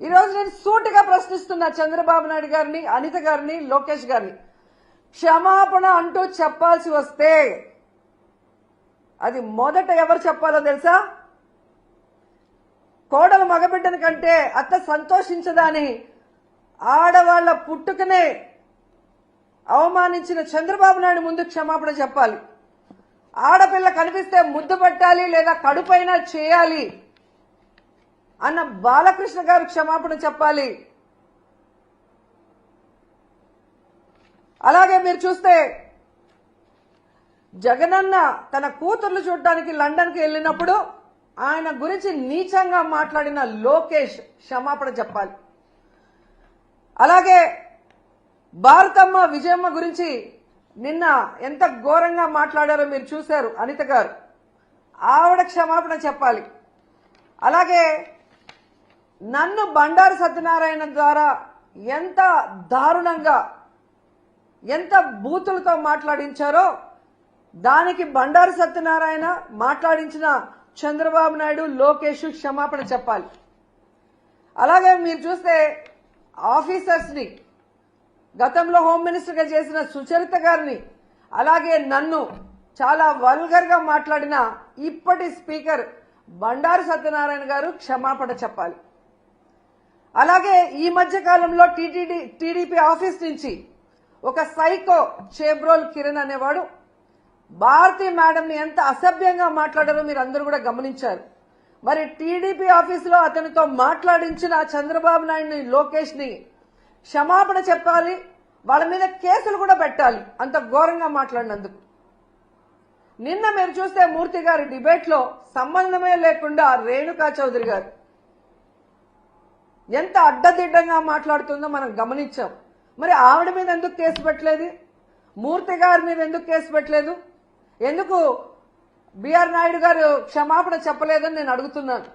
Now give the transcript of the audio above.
ఈరోజు నేను సూటిగా ప్రశ్నిస్తున్నా చంద్రబాబు నాయుడు గారిని అనిత గారిని లోకేష్ గారిని. క్షమాపణ అంటూ చెప్పాల్సి వస్తే అది మొదట ఎవరు చెప్పాలో తెలుసా? కోడలు మగబిడ్డని కంటే అత్త సంతోషించదని ఆడవాళ్ళ పుట్టుకనే అవమానించిన చంద్రబాబు నాయుడు ముందు క్షమాపణ చెప్పాలి. ఆడపిల్ల కనిపిస్తే ముద్దు పెట్టాలి లేదా కడుపైనా చేయాలి. అన్న బాలకృష్ణ గారు క్షమాపణ చెప్పాలి. అలాగే మీరు చూస్తే జగనన్న తన కూతుర్లు చూడటానికి లండన్కి వెళ్ళినప్పుడు ఆయన గురించి నీచంగా మాట్లాడిన లోకేష్ క్షమాపణ చెప్పాలి. అలాగే భారతమ్మ విజయమ్మ గురించి నిన్న ఎంత ఘోరంగా మాట్లాడారో మీరు చూశారు అనిత గారు. ఆవిడ క్షమాపణ చెప్పాలి. అలాగే నన్ను బండారు సత్యనారాయణ ద్వారా ఎంత దారుణంగా ఎంత బూతులతో మాట్లాడించారో దానికి బండారు సత్యనారాయణ మాట్లాడించిన చంద్రబాబు నాయుడు లోకేష్ క్షమాపణ చెప్పాలి. అలాగే మీరు చూస్తే ఆఫీసర్స్ని గతంలో హోమ్ మినిస్టర్గా చేసిన సుచరిత గారిని అలాగే నన్ను చాలా వల్గర్గా మాట్లాడిన ఇప్పటి స్పీకర్ బండారు సత్యనారాయణ గారు క్షమాపణ చెప్పాలి. అలాగే ఈ మధ్య కాలంలో టీటీడీ టీడీపీ ఆఫీస్ నుంచి ఒక సైకో చేబ్రోల్ కిరణ్ అనేవాడు భారతి మేడంని ఎంత అసభ్యంగా మాట్లాడారో మీరు అందరూ కూడా గమనించారు. మరి టీడీపీ ఆఫీసులో అతనితో మాట్లాడించిన చంద్రబాబు నాయుడిని లోకేష్ని క్షమాపణ చెప్పాలి వాళ్ళ మీద కేసులు కూడా పెట్టాలి అంత ఘోరంగా మాట్లాడినందుకు. నిన్న మీరు చూస్తే మూర్తి గారి డిబేట్లో సంబంధమే లేకుండా రేణుకా చౌదరి గారు ఎంత అడ్డదిడ్డంగా మాట్లాడుతుందో మనం గమనించాం. మరి ఆవిడ మీద ఎందుకు కేసు పెట్టలేదు? మూర్తి గారి మీద ఎందుకు కేసు పెట్టలేదు? ఎందుకు బిఆర్ నాయుడు గారు క్షమాపణ చెప్పలేదని నేను అడుగుతున్నాను.